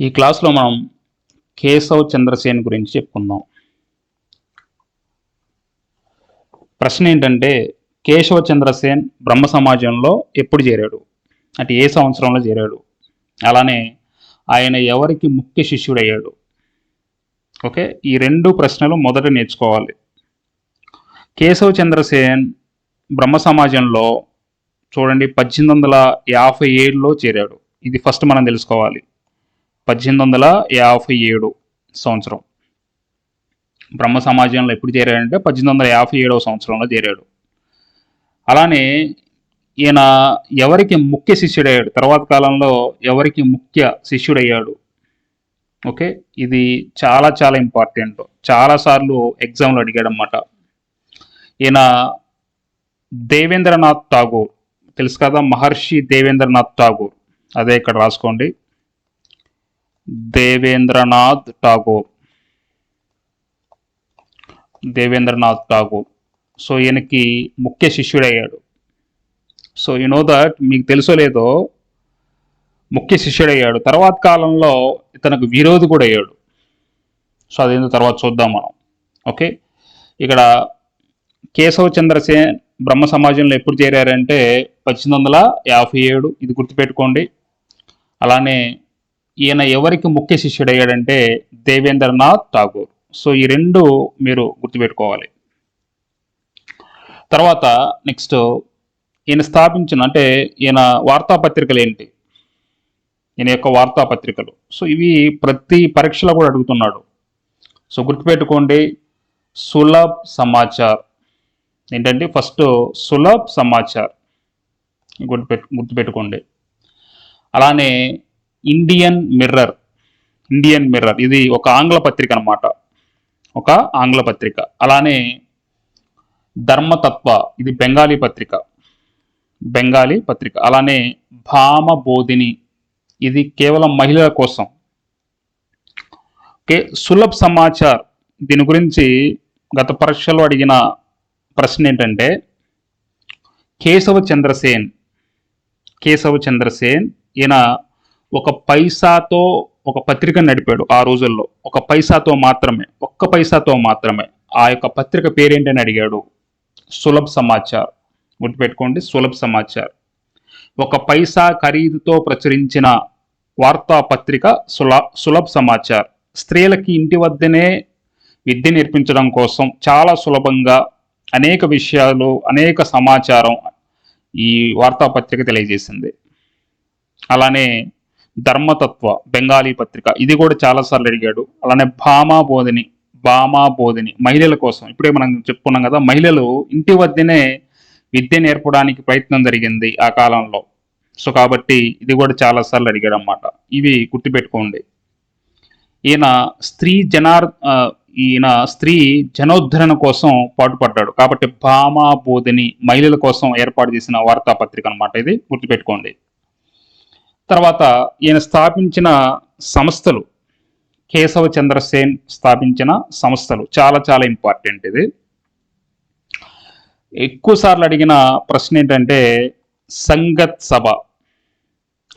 ఈ క్లాస్లో మనం కేశవ్ చంద్రసేన్ గురించి చెప్పుకుందాం. ప్రశ్న ఏంటంటే కేశవ చంద్రసేన్ బ్రహ్మ సమాజంలో ఎప్పుడు చేరాడు? అంటే ఏ సంవత్సరంలో చేరాడు? అలానే ఆయన ఎవరికి ముఖ్య శిష్యుడయ్యాడు? ఓకే ఈ రెండు ప్రశ్నలు మొదట నేర్చుకోవాలి. కేశవ చంద్రసేన్ బ్రహ్మ సమాజంలో చూడండి పద్దెనిమిది వందల యాభై ఏడులో చేరాడు. ఇది ఫస్ట్ మనం తెలుసుకోవాలి. పద్దెనిమిది వందల యాభై ఏడు సంవత్సరం. బ్రహ్మ సమాజంలో ఎప్పుడు చేరాడంటే పద్దెనిమిది వందల యాభై ఏడవ సంవత్సరంలో చేరాడు. అలానే ఈయన ఎవరికి ముఖ్య శిష్యుడయ్యాడు? తర్వాత కాలంలో ఎవరికి ముఖ్య శిష్యుడయ్యాడు? ఓకే ఇది చాలా చాలా ఇంపార్టెంట్. చాలాసార్లు ఎగ్జామ్లో అడిగాడనమాట ఈయన దేవేంద్రనాథ్ ఠాగూర్. తెలుసు కదా మహర్షి దేవేంద్రనాథ్ ఠాగూర్. అదే ఇక్కడ రాసుకోండి. దేవేంద్రనాథ్ ఠాగూర్. దేవేంద్రనాథ్ ఠాగూర్. సో ఈయనకి ముఖ్య శిష్యుడయ్యాడు. సో యు నో దట్ మీకు తెలుసో లేదో ముఖ్య శిష్యుడయ్యాడు. తర్వాత కాలంలో ఇతనికి విరోధి కూడా అయ్యాడు. సో అదేందో తర్వాత చూద్దాం మనం. ఓకే? ఇక్కడ కేశవ చంద్రసేన్ బ్రహ్మ సమాజంలో ఎప్పుడు చేరారంటే పద్దెనిమిది వందల యాభై ఏడు. ఇది గుర్తుపెట్టుకోండి. అలానే ఈయన ఎవరికి ముఖ్య శిష్యుడయ్యాడంటే దేవేంద్రనాథ్ ఠాగూర్. సో ఈ రెండు మీరు గుర్తుపెట్టుకోవాలి. తర్వాత నెక్స్ట్ ఈయన స్థాపించిన అంటే ఈయన వార్తాపత్రికలు ఏంటి? ఈయన యొక్క వార్తాపత్రికలు. సో ఇవి ప్రతి పరీక్షలో కూడా అడుగుతున్నాడు. సో గుర్తుపెట్టుకోండి సులభ్ సమాచార్. ఏంటంటే ఫస్ట్ సులభ్ సమాచార్ గుర్తుపెట్టు గుర్తుపెట్టుకోండి. అలానే ఇండియన్ మిర్రర్ ఇండియన్ మిర్రర్ ఇది ఒక ఆంగ్ల పత్రిక అన్నమాట. ఒక ఆంగ్ల పత్రిక. అలానే ధర్మతత్వ. ఇది బెంగాలీ పత్రిక. బెంగాలీ పత్రిక. అలానే భామ బోధిని. ఇది కేవలం మహిళల కోసం. ఓకే సులభ్ సమాచార్. దీని గురించి గత పరీక్షలో అడిగిన ప్రశ్న ఏంటంటే కేశవ చంద్రసేన్. కేశవ చంద్రసేన్ ఈయన ఒక పైసాతో ఒక పత్రిక నడిపాడు ఆ రోజుల్లో. ఒక పైసాతో మాత్రమే ఒక్క పైసాతో మాత్రమే. ఆ యొక్క పత్రిక పేరేంటని అడిగాడు? సులభ్ సమాచార్. గుర్తుపెట్టుకోండి సులభ్ సమాచార్. ఒక పైసా ఖరీదుతో ప్రచురించిన వార్తాపత్రిక సుల సులభ్ సమాచార్. స్త్రీలకి ఇంటి వద్దనే విద్య నేర్పించడం కోసం చాలా సులభంగా అనేక విషయాలు అనేక సమాచారం ఈ వార్తాపత్రిక తెలియజేసింది. అలానే ధర్మతత్వ బెంగాలీ పత్రిక. ఇది కూడా చాలాసార్లు అడిగాడు. అలానే భామా బోధిని భామా బోధిని మహిళల కోసం. ఇప్పుడే మనం చెప్పుకున్నాం కదా మహిళలు ఇంటి వద్దనే విద్య నేర్పడానికి ప్రయత్నం జరిగింది ఆ కాలంలో. సో కాబట్టి ఇది కూడా చాలాసార్లు అడిగాడు అన్నమాట ఇవి గుర్తుపెట్టుకోండి. ఈయన స్త్రీ జనార్ ఈయన స్త్రీ జనోద్ధరణ కోసం పాటుపడ్డాడు. కాబట్టి భామా బోధిని మహిళల కోసం ఏర్పాటు చేసిన వార్తాపత్రిక అన్నమాట ఇది. గుర్తుపెట్టుకోండి. తర్వాత ఈయన స్థాపించిన సంస్థలు కేశవ చంద్రసేన్ స్థాపించిన సంస్థలు. చాలా చాలా ఇంపార్టెంట్ ఇది. ఎక్కువ సార్లు అడిగిన ప్రశ్న ఏంటంటే సంగత్ సభ.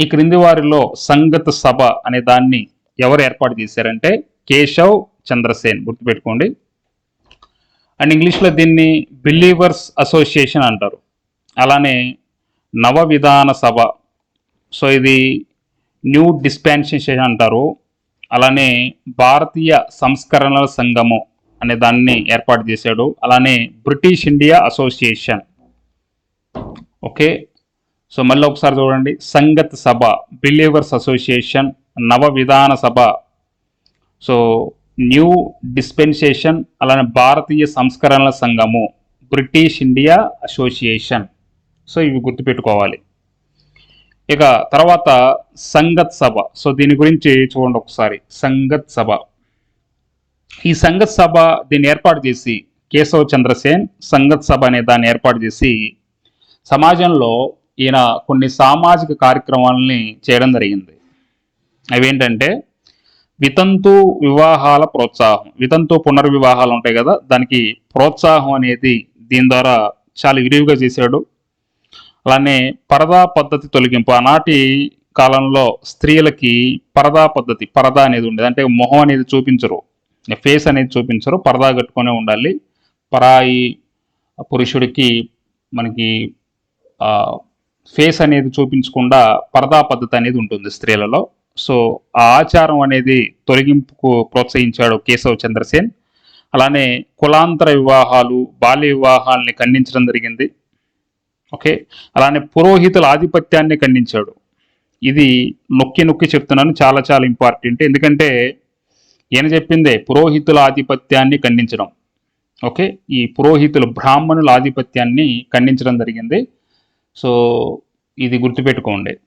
ఈ క్రింది వారిలో సంగత్ సభ అనే దాన్ని ఎవరు ఏర్పాటు చేశారంటే కేశవ్ చంద్రసేన్. గుర్తుపెట్టుకోండి. అండ్ ఇంగ్లీష్లో దీన్ని బిలీవర్స్ అసోసియేషన్ అంటారు. అలానే నవ విధాన సభ సో ఇది న్యూ డిస్పెన్సేషన్ అంటారు. అలానే భారతీయ సంస్కరణల సంఘము అనే దాన్ని ఏర్పాటు చేశాడు. అలానే British India association. Okay? So మళ్ళీ ఒకసారి చూడండి. సంగత్ సభ బిలీవర్స్ అసోసియేషన్ నవ విధాన సభ. సో న్యూ డిస్పెన్సేషన్ అలానే భారతీయ సంస్కరణల సంఘము బ్రిటిష్ ఇండియా అసోసియేషన్. సో ఇవి గుర్తుపెట్టుకోవాలి. ఇక తర్వాత సంగత్ సభ. సో దీని గురించి చూడండి ఒకసారి. సంగత్ సభ. ఈ సంగత్ సభ దీన్ని ఏర్పాటు చేసి కేశవ్ చంద్రసేన్ సంగత్ సభ అనే దాన్ని ఏర్పాటు చేసి సమాజంలో ఈయన కొన్ని సామాజిక కార్యక్రమాలని చేయడం జరిగింది. అవేంటంటే వితంతు వివాహాల ప్రోత్సాహం. వితంతు పునర్వివాహాలు ఉంటాయి కదా దానికి ప్రోత్సాహం అనేది దీని ద్వారా చాలా విరివిగా చేశాడు. అలానే పరదా పద్ధతి తొలగింపు. ఆనాటి కాలంలో స్త్రీలకి పరదా పద్ధతి పరదా అనేది ఉండేది. అంటే మొహం అనేది చూపించరు. ఫేస్ అనేది చూపించరు. పరదా కట్టుకునే ఉండాలి. పరాయి పురుషుడికి మనకి ఫేస్ అనేది చూపించకుండా పరదా పద్ధతి అనేది ఉంటుంది స్త్రీలలో. సో ఆ ఆచారం అనేది తొలగింపుకు ప్రోత్సహించాడు కేశవ్ చంద్రసేన్. అలానే కులాంతర వివాహాలు బాల్య వివాహాలని ఖండించడం జరిగింది. ఓకే? అలానే పురోహితుల ఆధిపత్యాన్ని ఖండించాడు. ఇది నొక్కి నొక్కి చెప్తున్నాను చాలా చాలా ఇంపార్టెంట్. ఎందుకంటే ఈయన చెప్పిందే పురోహితుల ఆధిపత్యాన్ని ఖండించడం. ఓకే? ఈ పురోహితులు బ్రాహ్మణుల ఆధిపత్యాన్ని ఖండించడం జరిగింది. సో ఇది గుర్తుపెట్టుకోండి.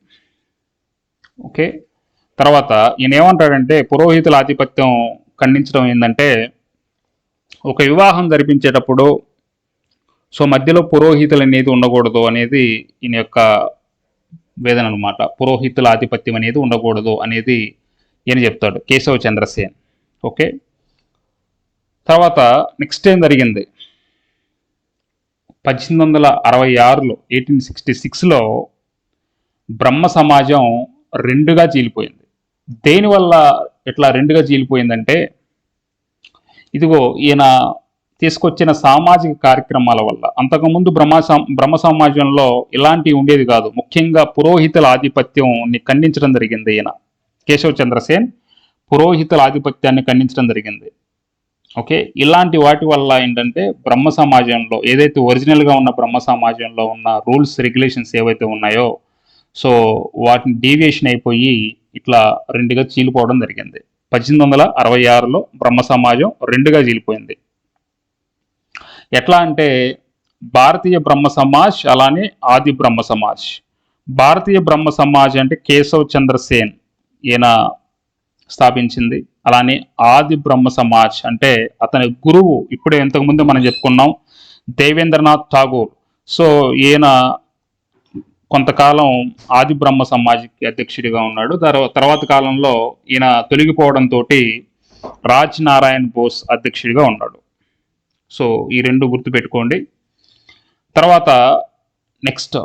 ఓకే? తర్వాత ఈయన ఏమంటాడంటే పురోహితుల ఆధిపత్యం ఖండించడం ఏంటంటే ఒక వివాహం జరిపించేటప్పుడు సో మధ్యలో పురోహితులు అనేది ఉండకూడదు అనేది ఈయన యొక్క వేదన అనమాట పురోహితుల ఆధిపత్యం అనేది ఉండకూడదు అనేది ఈయన చెప్తాడు కేశవ చంద్రసేన్ ఓకే? తర్వాత నెక్స్ట్ ఏం జరిగింది? పద్దెనిమిది వందల అరవై ఆరులో ఎయిటీన్ సిక్స్టీ సిక్స్లో బ్రహ్మ సమాజం రెండుగా చీలిపోయింది. దేనివల్ల ఇట్లా రెండుగా చీలిపోయిందంటే ఇదిగో ఈయన తీసుకొచ్చిన సామాజిక కార్యక్రమాల వల్ల. అంతకుముందు బ్రహ్మ బ్రహ్మ సమాజంలో ఇలాంటివి ఉండేది కాదు. ముఖ్యంగా పురోహితుల ఆధిపత్యం ఖండించడం జరిగింది ఈయన. కేశవ్ చంద్రసేన్ పురోహితుల ఆధిపత్యాన్ని ఖండించడం జరిగింది. ఓకే? ఇలాంటి వాటి వల్ల ఏంటంటే బ్రహ్మ సమాజంలో ఏదైతే ఒరిజినల్గా ఉన్న బ్రహ్మ సమాజంలో ఉన్న రూల్స్ రెగ్యులేషన్స్ ఏవైతే ఉన్నాయో సో వాటిని డీవియేషన్ అయిపోయి ఇట్లా రెండుగా చీలిపోవడం జరిగింది. పద్దెనిమిది వందల అరవై ఆరులో బ్రహ్మ సమాజం రెండుగా చీలిపోయింది. ఎట్లా అంటే భారతీయ బ్రహ్మ సమాజ్ అలానే ఆది బ్రహ్మ సమాజ్. భారతీయ బ్రహ్మ సమాజ్ అంటే కేశవ్ చంద్రసేన్ ఈయన స్థాపించింది. అలానే ఆది బ్రహ్మ సమాజ్ అంటే అతని గురువు ఇప్పుడే ఇంతకుముందు మనం చెప్పుకున్నాం దేవేంద్రనాథ్ ఠాగూర్. సో ఈయన కొంతకాలం ఆది బ్రహ్మ సమాజ్కి అధ్యక్షుడిగా ఉన్నాడు. తర్వాత కాలంలో ఈయన తొలగిపోవడంతో రాజ్ నారాయణ్ బోస్ అధ్యక్షుడిగా ఉన్నాడు. సో ఈ రెండు గుర్తుపెట్టుకోండి తర్వాత నెక్స్ట్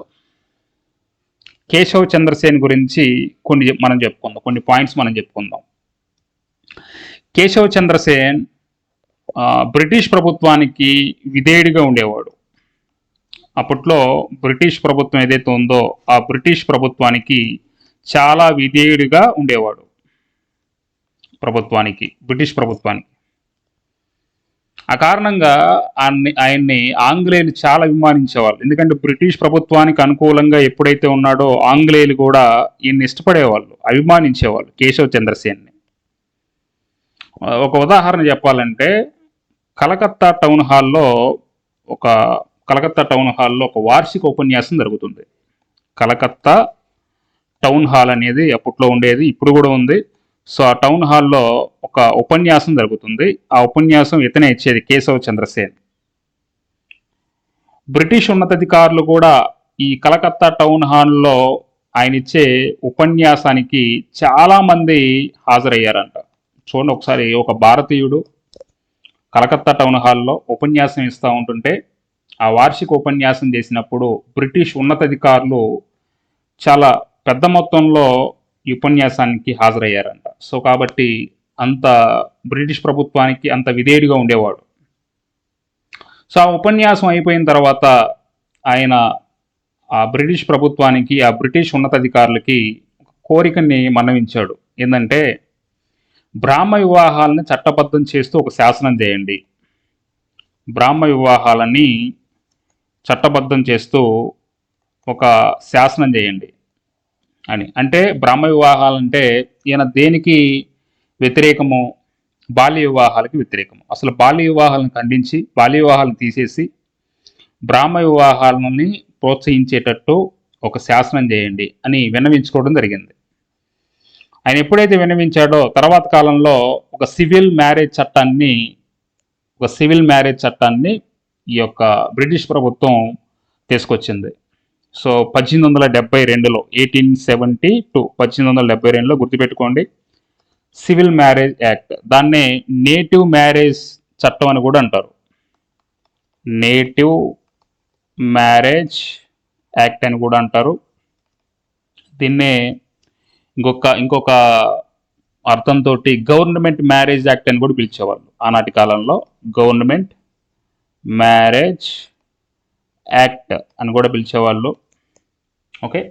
కేశవ్ చంద్రసేన్ గురించి కొన్ని మనం చెప్పుకుందాం. కొన్ని పాయింట్స్ మనం చెప్పుకుందాం. కేశవ్ చంద్రసేన్ బ్రిటిష్ ప్రభుత్వానికి విధేయుడిగా ఉండేవాడు. అప్పట్లో బ్రిటిష్ ప్రభుత్వం ఏదైతే ఉందో ఆ బ్రిటిష్ ప్రభుత్వానికి చాలా విధేయుడిగా ఉండేవాడు. ప్రభుత్వానికి బ్రిటిష్ ప్రభుత్వానికి. ఆ కారణంగా ఆయన్ని ఆయన్ని ఆంగ్లేయులు చాలా అభిమానించేవాళ్ళు. ఎందుకంటే బ్రిటిష్ ప్రభుత్వానికి అనుకూలంగా ఎప్పుడైతే ఉన్నాడో ఆంగ్లేయులు కూడా ఈయన్ని ఇష్టపడేవాళ్ళు అభిమానించేవాళ్ళు కేశవ్ చంద్రసేన్ని. ఒక ఉదాహరణ చెప్పాలంటే కలకత్తా టౌన్ హాల్లో ఒక కలకత్తా టౌన్ హాల్లో ఒక వార్షిక ఉపన్యాసం జరుగుతుంది. కలకత్తా టౌన్ హాల్ అనేది అప్పట్లో ఉండేది ఇప్పుడు కూడా ఉంది. సో ఆ టౌన్ హాల్లో ఒక ఉపన్యాసం జరుగుతుంది. ఆ ఉపన్యాసం ఇతనే ఇచ్చేది కేశవ చంద్రసేన్ బ్రిటిష్ ఉన్నతాధికారులు కూడా ఈ కలకత్తా టౌన్ హాల్లో ఆయన ఇచ్చే ఉపన్యాసానికి చాలామంది హాజరయ్యారంట. చూడండి ఒకసారి ఒక భారతీయుడు కలకత్తా టౌన్ హాల్లో ఉపన్యాసం ఇస్తూ ఉంటుంటే ఆ వార్షిక ఉపన్యాసం చేసినప్పుడు బ్రిటిష్ ఉన్నతాధికారులు చాలా పెద్ద మొత్తంలో ఈ ఉపన్యాసానికి హాజరయ్యారంట. సో కాబట్టి అంత బ్రిటిష్ ప్రభుత్వానికి అంత విధేయుడిగా ఉండేవాడు. సో ఆ ఉపన్యాసం అయిపోయిన తర్వాత ఆయన ఆ బ్రిటిష్ ప్రభుత్వానికి ఆ బ్రిటిష్ ఉన్నతాధికారులకి కోరికని మన్నవించాడు ఏంటంటే బ్రాహ్మ వివాహాలను చట్టబద్ధం చేస్తూ ఒక శాసనం చేయండి. బ్రాహ్మ వివాహాలని చట్టబద్ధం చేస్తూ ఒక శాసనం చేయండి. అని. అంటే బ్రహ్మ వివాహాలంటే ఈయన దేనికి వ్యతిరేకము బాల్య వివాహాలకి వ్యతిరేకము. అసలు బాల్య వివాహాలను ఖండించి బాల్య వివాహాలను తీసేసి బ్రాహ్మ వివాహాలని ప్రోత్సహించేటట్టు ఒక శాసనం చేయండి అని విన్నవించుకోవడం జరిగింది. ఆయన ఎప్పుడైతే విన్నవించాడో తర్వాత కాలంలో ఒక సివిల్ మ్యారేజ్ చట్టాన్ని ఒక సివిల్ మ్యారేజ్ చట్టాన్ని ఈ యొక్క బ్రిటిష్ ప్రభుత్వం తీసుకొచ్చింది. సో పద్దెనిమిది వందల డెబ్బై రెండులో ఎయిటీన్ సెవెంటీ టూ పద్దెనిమిది వందల డెబ్బై రెండులో గుర్తుపెట్టుకోండి. సివిల్ మ్యారేజ్ యాక్ట్ దాన్నే నేటివ్ మ్యారేజ్ చట్టం అని కూడా అంటారు. నేటివ్ మ్యారేజ్ యాక్ట్ అని కూడా అంటారు. దీన్నే ఇంకొక ఇంకొక అర్థంతో గవర్నమెంట్ మ్యారేజ్ యాక్ట్ అని కూడా పిలిచేవాళ్ళు ఆనాటి కాలంలో. గవర్నమెంట్ మ్యారేజ్ యాక్ట్ అని కూడా పిలిచేవాళ్ళు. ఓకే?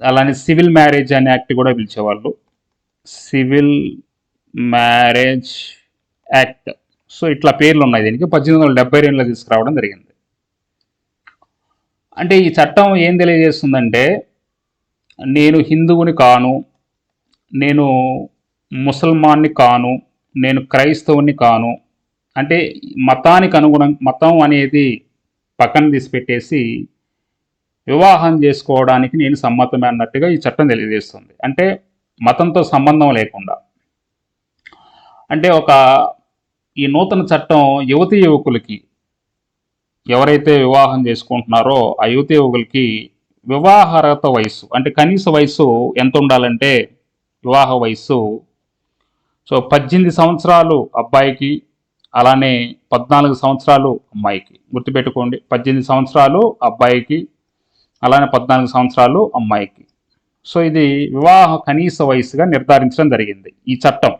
అలానే సివిల్ మ్యారేజ్ అనే యాక్ట్ కూడా పిలిచేవాళ్ళు. Civil marriage act. సో ఇట్లా పేర్లు ఉన్నాయి దీనికి. పద్దెనిమిది వందల డెబ్బై రెండులో తీసుకురావడం జరిగింది. అంటే ఈ చట్టం ఏం తెలియజేస్తుందంటే నేను హిందువుని కాను నేను ముసల్మాన్ని కాను నేను క్రైస్తవుని కాను అంటే మతానికి అనుగుణం మతం అనేది పక్కన తీసి పెట్టేసి వివాహం చేసుకోవడానికి నేను సమ్మతమే అన్నట్టుగా ఈ చట్టం తెలియజేస్తుంది. అంటే మతంతో సంబంధం లేకుండా. అంటే ఒక ఈ నూతన చట్టం యువతి యువకులకి ఎవరైతే వివాహం చేసుకుంటున్నారో ఆ యువతి యువకులకి వివాహరత వయసు అంటే కనీస వయసు ఎంత ఉండాలంటే వివాహ వయసు సో పద్దెనిమిది సంవత్సరాలు అబ్బాయికి అలానే పద్నాలుగు సంవత్సరాలు అమ్మాయికి. గుర్తుపెట్టుకోండి పద్దెనిమిది సంవత్సరాలు అబ్బాయికి అలానే పద్నాలుగు సంవత్సరాలు అమ్మాయికి. సో ఇది వివాహ కనీస వయసుగా నిర్ధారించడం జరిగింది ఈ చట్టం.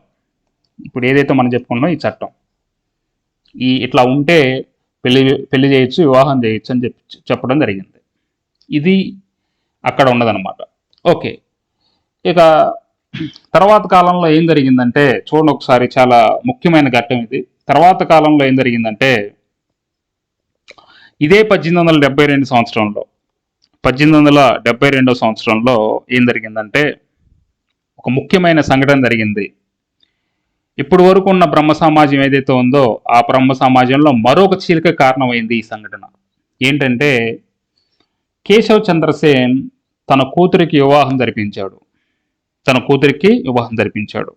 ఇప్పుడు ఏదైతే మనం చెప్పుకున్నామో ఈ చట్టం. ఈ ఇట్లా ఉంటే పెళ్ళి పెళ్ళి చేయొచ్చు వివాహం చేయొచ్చు అని చెప్పి చెప్పడం జరిగింది. ఇది అక్కడ ఉన్నదన్నమాట. ఓకే. ఇక తర్వాత కాలంలో ఏం జరిగిందంటే చూడండి ఒకసారి చాలా ముఖ్యమైన ఘట్టం ఇది. తర్వాత కాలంలో ఏం జరిగిందంటే ఇదే పద్దెనిమిది వందల డెబ్బై రెండు సంవత్సరంలో పద్దెనిమిది వందల డెబ్బై రెండో సంవత్సరంలో ఏం జరిగిందంటే ఒక ముఖ్యమైన సంఘటన జరిగింది. ఇప్పటి వరకు ఉన్న బ్రహ్మ సమాజం ఏదైతే ఉందో ఆ బ్రహ్మ సమాజంలో మరొక చీలిక కారణమైంది ఈ సంఘటన. ఏంటంటే కేశవ్ చంద్రసేన్ తన కూతురికి వివాహం జరిపించాడు. తన కూతురికి వివాహం జరిపించాడు.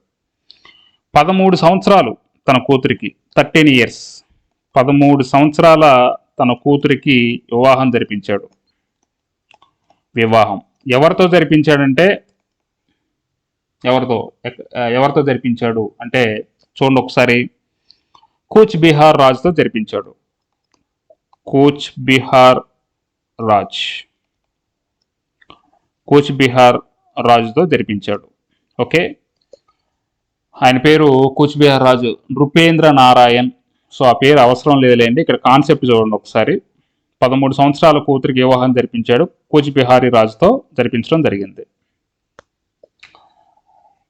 పదమూడు సంవత్సరాలు తన కూతురికి థర్టీన్ ఇయర్స్. పదమూడు సంవత్సరాల తన కూతురికి వివాహం జరిపించాడు. వివాహం. ఎవరితో జరిపించాడంటే ఎవరితో ఎవరితో జరిపించాడు అంటే చూడండి ఒకసారి. కూచ్ బీహార్ రాజుతో జరిపించాడు. కూచ్ బీహార్ రాజ్. కూచ్ బీహార్ రాజుతో జరిపించాడు. ఓకే? ఆయన పేరు కూచ్బిహార్ రాజు. నృపేంద్ర నారాయణ్. సో ఆ పేరు అవసరం లేదులేండి. ఇక్కడ కాన్సెప్ట్ చూడండి ఒకసారి. పదమూడు సంవత్సరాల కూతురికి వివాహం జరిపించాడు కూచిబిహారీ రాజుతో జరిపించడం జరిగింది.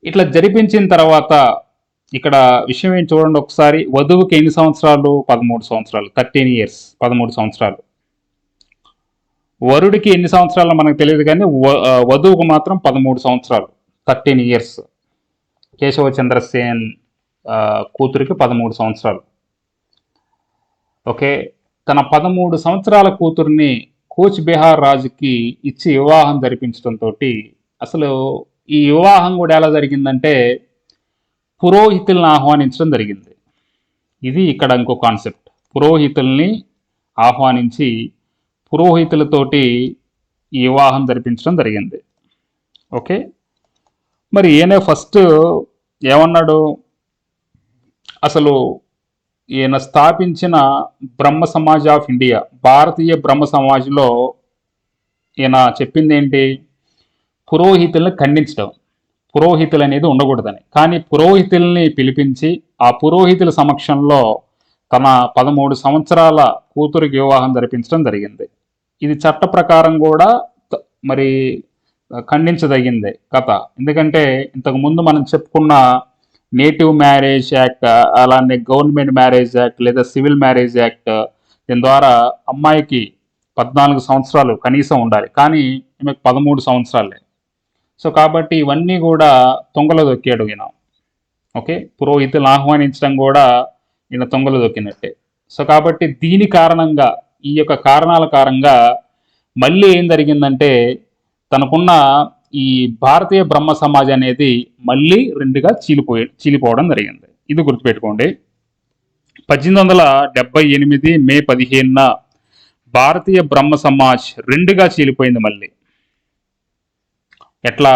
ఇట్లా జరిపించిన తర్వాత ఇక్కడ విషయం ఏం చూడండి ఒకసారి. వధువుకి ఎన్ని సంవత్సరాలు? పదమూడు సంవత్సరాలు. Thirteen years. పదమూడు సంవత్సరాలు. వరుడికి ఎన్ని సంవత్సరాలు మనకు తెలియదు కానీ వ- వధువుకు మాత్రం పదమూడు సంవత్సరాలు. Thirteen years. కేశవ చంద్రసేన్ కూతురికి పదమూడు సంవత్సరాలు. ఓకే? తన పదమూడు సంవత్సరాల కూతుర్ని కోచ్ బీహార్ రాజుకి ఇచ్చి వివాహం జరిపించడంతో అసలు ఈ వివాహం కూడా ఎలా జరిగిందంటే పురోహితుల్ని ఆహ్వానించడం జరిగింది. ఇది ఇక్కడ ఇంకో కాన్సెప్ట్. పురోహితుల్ని ఆహ్వానించి పురోహితులతోటి ఈ వివాహం జరిపించడం జరిగింది. ఓకే? మరి ఈయన ఫస్ట్ ఏమన్నాడు? అసలు ఈయన స్థాపించిన బ్రహ్మ సమాజ్ ఆఫ్ ఇండియా భారతీయ బ్రహ్మ సమాజ్లో ఈయన చెప్పింది ఏంటి పురోహితుల్ని ఖండించడం. పురోహితులు అనేది ఉండకూడదని. కానీ పురోహితుల్ని పిలిపించి ఆ పురోహితుల సమక్షంలో తన పదమూడు సంవత్సరాల కూతురికి వివాహం జరిపించడం జరిగింది. ఇది చట్ట ప్రకారం కూడా మరి ఖండించదగిందే కథ. ఎందుకంటే ఇంతకుముందు మనం చెప్పుకున్న నేటివ్ మ్యారేజ్ యాక్ట్ అలానే గవర్నమెంట్ మ్యారేజ్ యాక్ట్ లేదా సివిల్ మ్యారేజ్ యాక్ట్ దీని ద్వారా అమ్మాయికి పద్నాలుగు సంవత్సరాలు కనీసం ఉండాలి. కానీ ఈమెకు పదమూడు సంవత్సరాలే. సో కాబట్టి ఇవన్నీ కూడా తొంగలో దొక్కాడు ఈయన. ఓకే? పురోహితులను ఆహ్వానించడం కూడా ఈయన తొంగలో దొక్కినట్టే. సో కాబట్టి దీని కారణంగా ఈ యొక్క కారణాల కారణంగా మళ్ళీ ఏం జరిగిందంటే తనకున్న ఈ భారతీయ బ్రహ్మ సమాజ్ అనేది మళ్ళీ రెండుగా చీలిపోయి చీలిపోవడం జరిగింది. ఇది గుర్తుపెట్టుకోండి. పద్దెనిమిది వందల డెబ్బై ఎనిమిది మే పదిహేనున భారతీయ బ్రహ్మ సమాజ్ రెండుగా చీలిపోయింది మళ్ళీ. ఎట్లా?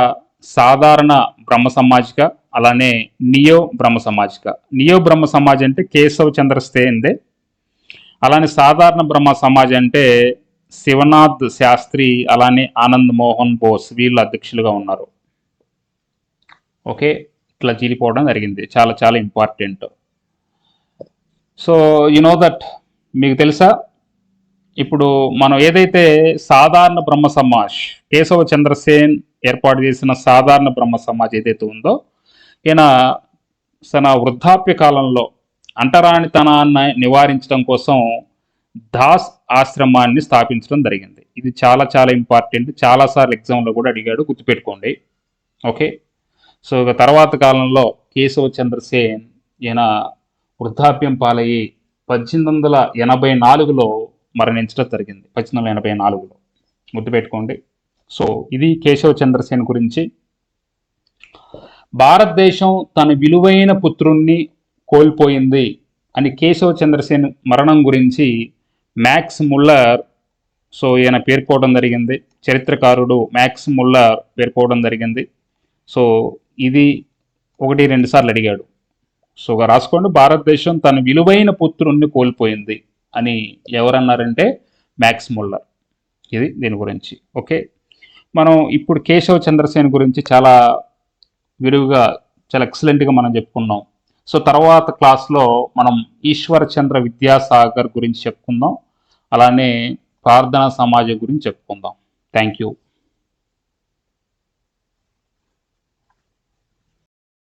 సాధారణ బ్రహ్మ సమాజ్గా అలానే నియో బ్రహ్మ సమాజ్గా. నియో బ్రహ్మ సమాజ్ అంటే కేశవ్ చంద్ర స్థేందే అలానే సాధారణ బ్రహ్మ సమాజ్ అంటే శివనాథ్ శాస్త్రి అలానే ఆనంద్ మోహన్ బోస్ వీళ్ళు అధ్యక్షులుగా ఉన్నారు. ఓకే ఇట్లా చీలిపోవడం జరిగింది. చాలా చాలా important. So you know that మీకు తెలుసా? ఇప్పుడు మనం ఏదైతే సాధారణ బ్రహ్మ సమాజ్ కేశవ చంద్రసేన్ ఏర్పాటు చేసిన సాధారణ బ్రహ్మ సమాజ్ ఏదైతే ఉందో ఈయన తన వృద్ధాప్య కాలంలో అంటరానితనాన్ని నివారించడం కోసం దాస్ ఆశ్రమాన్ని స్థాపించడం జరిగింది. ఇది చాలా చాలా ఇంపార్టెంట్ చాలాసార్లు ఎగ్జామ్లో కూడా అడిగాడు గుర్తుపెట్టుకోండి. ఓకే? సో ఇక తర్వాత కాలంలో కేశవ చంద్రసేన్ ఈయన వృద్ధాప్యం పాలయ్యి పద్దెనిమిది వందల ఎనభై నాలుగులో మరణించడం జరిగింది. పద్దెనిమిది వందల ఎనభై నాలుగులో. గుర్తుపెట్టుకోండి. సో ఇది కేశవ చంద్రసేన్ గురించి. భారతదేశం తన విలువైన పుత్రుణ్ణి కోల్పోయింది అని కేశవ చంద్రసేన్ మరణం గురించి మ్యాక్స్ ముల్లర్ సో ఈయన పేర్కోవడం జరిగింది. చరిత్రకారుడు మ్యాక్స్ ముల్లర్ పేర్కోవడం జరిగింది. సో ఇది ఒకటి రెండు సార్లు అడిగాడు. సో రాసుకోండి. భారతదేశం తన విలువైన పుత్రుణ్ణి కోల్పోయింది అని ఎవరన్నారంటే మ్యాక్స్ ముల్లర్ ఇది దీని గురించి. ఓకే? మనం ఇప్పుడు కేశవ చంద్రసేన్ గురించి చాలా విరివిగా చాలా ఎక్సలెంట్గా మనం చెప్పుకున్నాం. సో తర్వాత క్లాస్లో మనం ఈశ్వరచంద్ర విద్యాసాగర్ గురించి చెప్పుకుందాం. అలానే ప్రార్థనా సమాజం గురించి చెప్పుకుందాం. Thank you